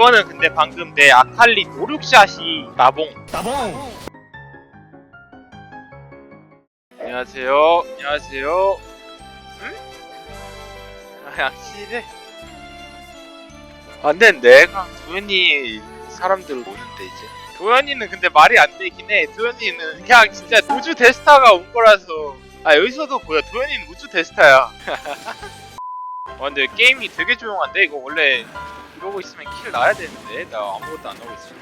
그거는 근데 방금 내 아칼리 노룩샷이 나봉. 나봉 안녕하세요. 안녕하세요. 응? 아, 양치래. 안 되는데. 그냥 도현이 사람들 오는데 이제. 도현이는 근데 말이 안 되긴 해. 도현이는 그냥 진짜 우주 대스타가 온 거라서. 아 여기서도 보여. 도현이는 우주 대스타야. 아 근데 게임이 되게 조용한데 이거 원래 이러고 있으면 킬 나야 되는데 나 아무것도 안 하고 있어.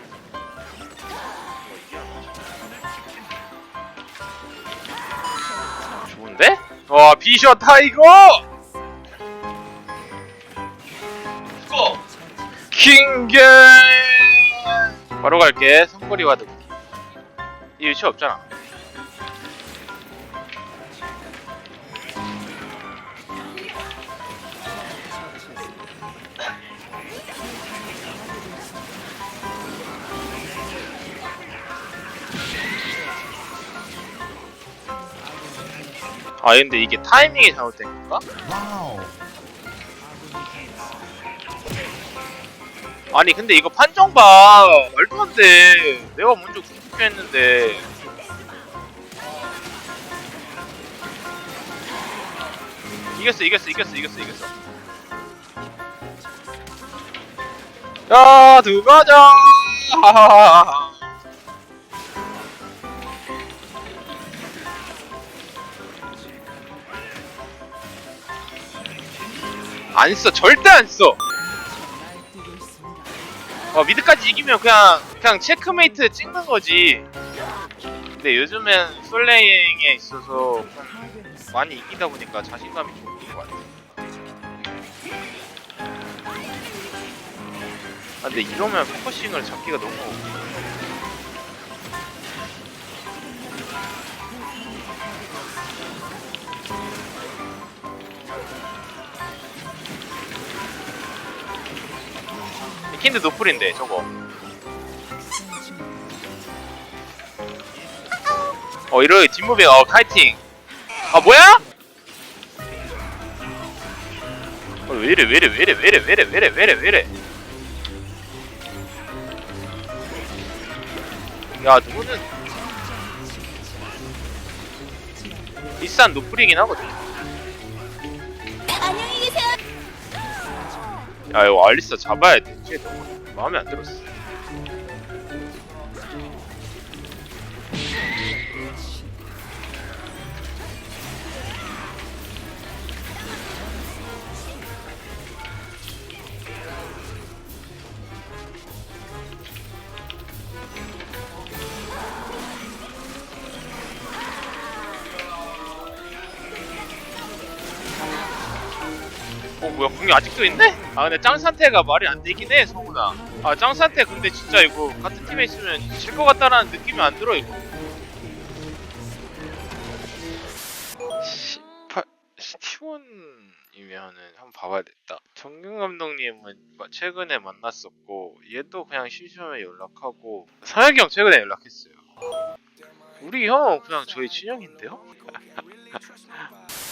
좋은데? 와 비셔 타이거! 고! 킹게 바로 갈게 성거리 와드 이 위치 없잖아 아 근데 이게 타이밍이 잘못된 건가? 아니 근데 이거 판정 봐 말도 안돼. 내가 먼저 구속했는데. 이겼어 이겼어 이겼어 이겼어 이겼어. 야 들어가자 안 써 절대 안 써 어 미드까지 이기면 그냥 그냥 체크메이트 찍는 거지. 근데 요즘엔 솔레잉에 있어서 좀 많이 이기다 보니까 자신감이 좀 있는 것 같아. 아, 근데 이러면 포커싱을 잡기가 너무 킨드 노플인데 저거. 어 이러 뒷무빙 어 카이팅. 아 뭐야? 어, 왜이래 왜이래 왜이래 왜이래 왜이래 왜이래 왜이래 왜이래. 야 누구는 비싼 노플이긴 하거든 야 이거 알리스타 잡아야 돼. 쟤 너무 마음에 안 들었어. 어 뭐야 궁이 아직도 있네? 아 근데 짱산태가 말이 안 되긴 해 성훈아 아 짱산태 근데 진짜 이거 같은 팀에 있으면 질 것 같다라는 느낌이 안 들어 이거. 18 스티븐이면은 한번 봐봐야겠다. 정균 감독님은 마- 최근에 만났었고 얘도 그냥 심심하면 연락하고. 상혁이 형 최근에 연락했어요. 우리 형 그냥 저희 친형인데요?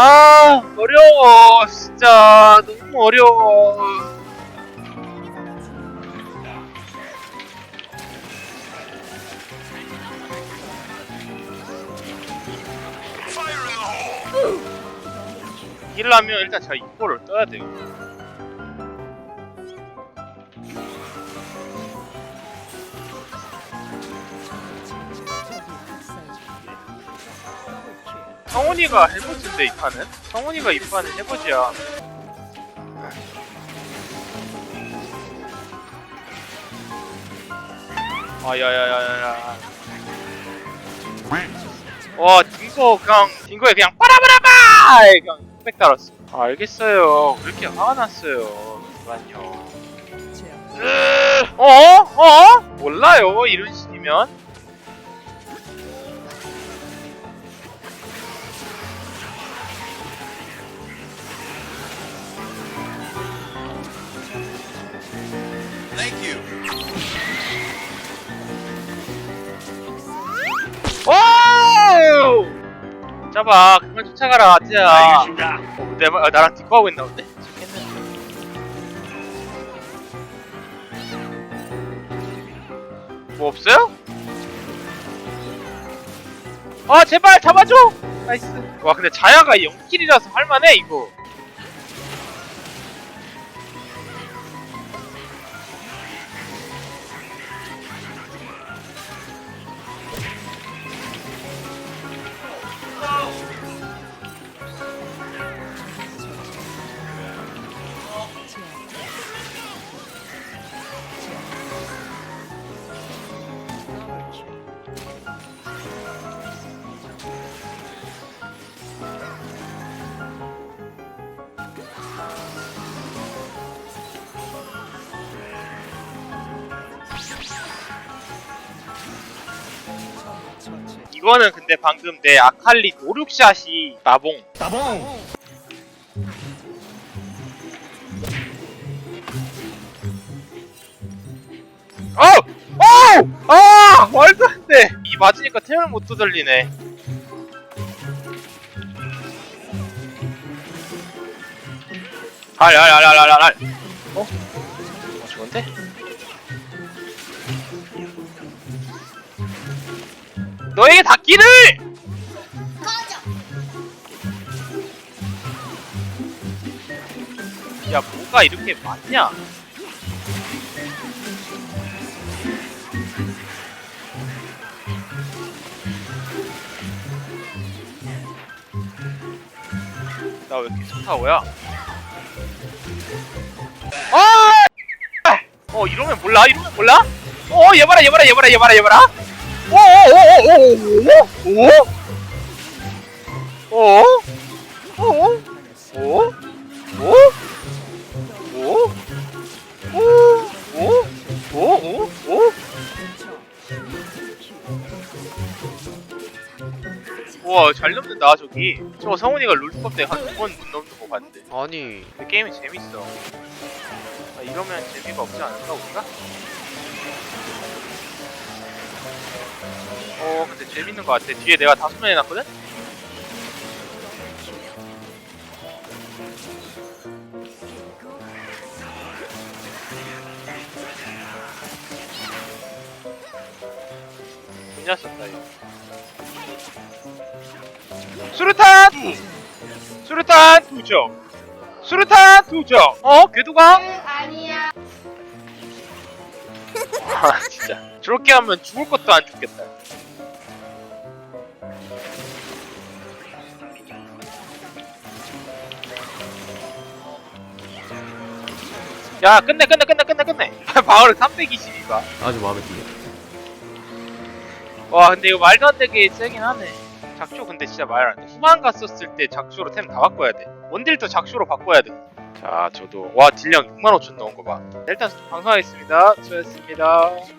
아 어려워. 진짜 너무 어려워. 이기려면 일단 제가 이거를 떠야 돼요 성훈이가 해보지인데 이 판은? 성훈이가 이 판은 해보지야. 아 야야야야야. 와 딩거 그냥 딩거에 그냥 빠라바라바! 그냥 백 달았어. 아, 알겠어요. 왜 이렇게 화가 났어요 잠깐요. 으, 어? 어? 몰라요 이런 식이면 잡아 그만 쫓아가라 찌야 알겠습니다. 어, 내 말- 아, 나랑 디코하고 있나 본데? 착했네. 뭐 없어요? 아 제발 잡아줘! 나이스 와 근데 자야가 0킬이라서 할만해 이거 이거는 근데 방금 내 아칼리 노륙샷이 나봉. 나봉! 어! 어! 아! 말도 안 돼! 이 맞으니까 태연을 못 두들리네. 알알알알알알 어? 어? 좋은데? 너에게 닿기를! 야 뭐가 이렇게 많냐? 나 왜 이렇게 스타워야? 아! 어 이러면 몰라 이러면 몰라? 어, 어얘 봐라 얘 봐라 얘 봐라 얘 봐라 얘 봐라 우와 잘 넘는다 저기. 저 성훈이가 롤컵 때한 두 번 못 넘는 거 봤는데. 아니. 그 게임이 재밌어. 아, 이러면 재미가 없지 않을까 우리가? 어 근데 재밌는 거 같아 뒤에 내가 다섯 명 해놨거든? 괜찮았다 이거 수류탄! 수류탄 두점 수류탄 두점 어? 궤도강? 아니야. 아 진짜 저렇게 하면 죽을 것도 안 죽겠다. 야 끝내 끝내 끝내 끝내 끝내. 방어력 322가 아주 마음에 드네 와 근데 이거 말도 안 되게 세긴 하네. 작쇼 근데 진짜 말 안 돼. 후반 갔었을 때 작쇼로 템 다 바꿔야 돼. 원딜도 작쇼로 바꿔야 돼 자 저도 와 딜량 65,000 넣은 거 봐. 일단 방송하겠습니다. 수고했습니다